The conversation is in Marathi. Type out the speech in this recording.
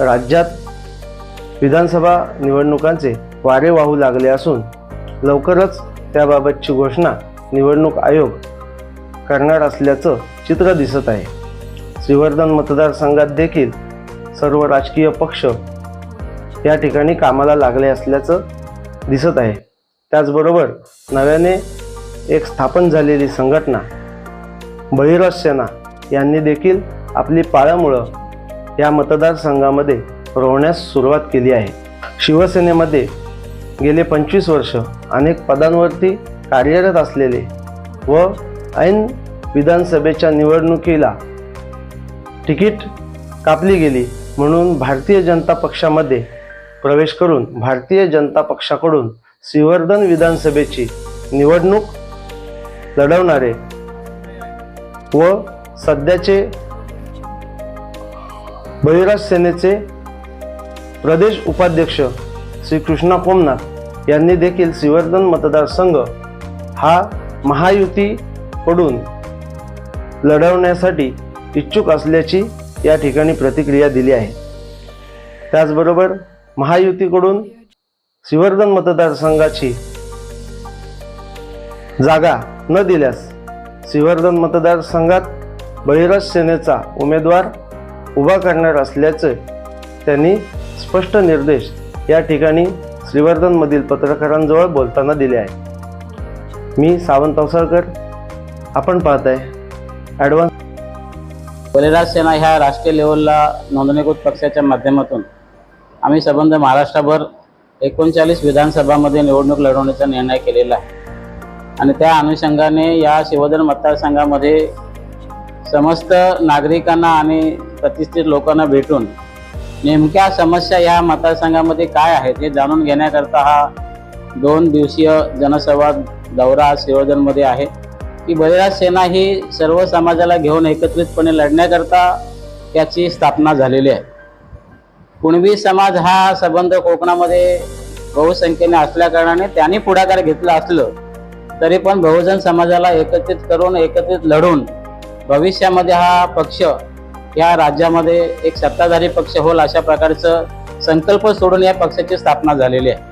राज्यात विधानसभा निवडणुकांचे वारे वाहू लागले असून लवकरच त्याबाबतची घोषणा निवडणूक आयोग करणार असल्याचं चित्र दिसत आहे. श्रीवर्धन मतदारसंघात देखील सर्व राजकीय पक्ष या ठिकाणी कामाला लागले असल्याचं दिसत आहे. त्याचबरोबर नव्याने एक स्थापन झालेली संघटना बळीराज सेना यांनी देखील आपली पाळंमुळं या मतदारसंघामध्ये रोवण्यास सुरुवात केली आहे. शिवसेनेमध्ये गेले पंचवीस वर्ष अनेक पदांवरती कार्यरत असलेले व ऐन विधानसभेच्या निवडणुकीला तिकीट कापली गेली म्हणून भारतीय जनता पक्षामध्ये प्रवेश करून भारतीय जनता पक्षाकडून श्रीवर्धन विधानसभेची निवडणूक लढवणारे व सध्याचे बळीराज सेनेचे प्रदेश उपाध्यक्ष श्री कृष्णा पोमनाथ यांनी देखील श्रीवर्धन मतदारसंघ हा महायुतीकडून लढवण्यासाठी इच्छुक असल्याची या ठिकाणी प्रतिक्रिया दिली आहे. त्याचबरोबर महायुतीकडून श्रीवर्धन मतदारसंघाची जागा न दिल्यास श्रीवर्धन मतदारसंघात बळीराज सेनेचा उमेदवार उभा करणार असल्याचे त्यांनी स्पष्ट निर्देश या ठिकाणी श्रीवर्धनमधील पत्रकारांजवळ बोलताना दिले आहे. मी सावंत अवसळकर आपण पाहत आहे ॲडव्हान्स बलिराज सेना ह्या राष्ट्रीय लेवलला नोंदणीकृत पक्षाच्या माध्यमातून आम्ही संबंध महाराष्ट्रभर एकोणचाळीस विधानसभामध्ये निवडणूक लढवण्याचा निर्णय केलेला आहे. आणि त्या अनुषंगाने या शिवधन मतदारसंघामध्ये समस्त नागरिकांना आणि प्रतिष्ठित लोकांना भेटून नेमक्या समस्या या मतदारसंघामध्ये काय आहेत हे जाणून घेण्याकरता हा दोन दिवसीय जनसंवाद दौरा आज आहे. की बलिराज सेना ही सर्व समाजाला घेऊन एकत्रितपणे लढण्याकरता त्याची स्थापना झालेली आहे. कुणबी समाज हा संबंध कोकणामध्ये बहुसंख्येने असल्याकारणाने त्यांनी पुढाकार घेतला असलं तरी पण बहुजन समाजाला एकत्रित करून एकत्रित लढून भविष्यामध्ये हा पक्ष या राज्यामध्ये एक सत्ताधारी पक्ष होईल अशा प्रकारचं संकल्प सोडून या पक्षाची स्थापना झालेली आहे.